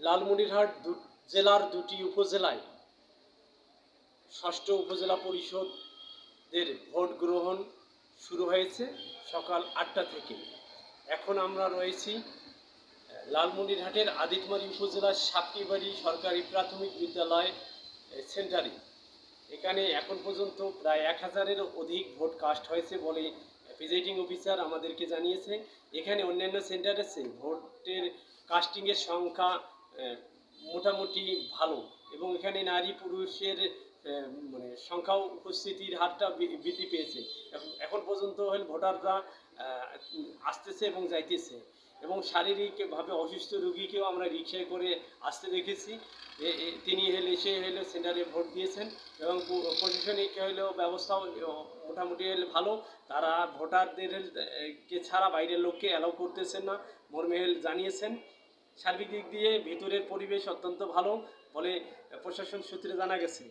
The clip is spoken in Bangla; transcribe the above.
লালমনিরহাট জেলার দুটি উপজেলায় ষষ্ঠ উপজেলা পরিষদের ভোট গ্রহণ শুরু হয়েছে সকাল আটটা থেকে। এখন আমরা রয়েছি লালমনিরহাটের আদিতমারি উপজেলার সাপটিবাড়ি সরকারি প্রাথমিক বিদ্যালয় সেন্টারে। এখানে এখন পর্যন্ত প্রায় এক হাজারের অধিক ভোট কাস্ট হয়েছে বলে প্রিজাইডিং অফিসার আমাদেরকে জানিয়েছে এখানে অন্যান্য সেন্টারের চেয়ে ভোটের কাস্টিংয়ের সংখ্যা মোটামুটি ভালো। এবং এখানে নারী পুরুষের মানে সংখ্যাও উপস্থিতির হারটা বৃদ্ধি পেয়েছে। এখন- পর্যন্ত হল ভোটাররা আসতেছে এবং যাইতেছে। এবং শারীরিকভাবে অসুস্থ রোগীকেও আমরা রিক্সায় করে আসতে দেখেছি। তিনি হেলে এসে হেলে সেন্টারে ভোট দিয়েছেন। এবং প্রশাসনিক হলেও ব্যবস্থাও মোটামুটি হলে ভালো। তারা ভোটারদের কে ছাড়া বাইরের লোককে অ্যালাউ করতেছেন না। মর্মেহেল জানিয়েছেন। সার্বিক দিক দিয়ে ভিতরের পরিবেশ অত্যন্ত ভালো বলে প্রশাসন সূত্রে জানা গেছে।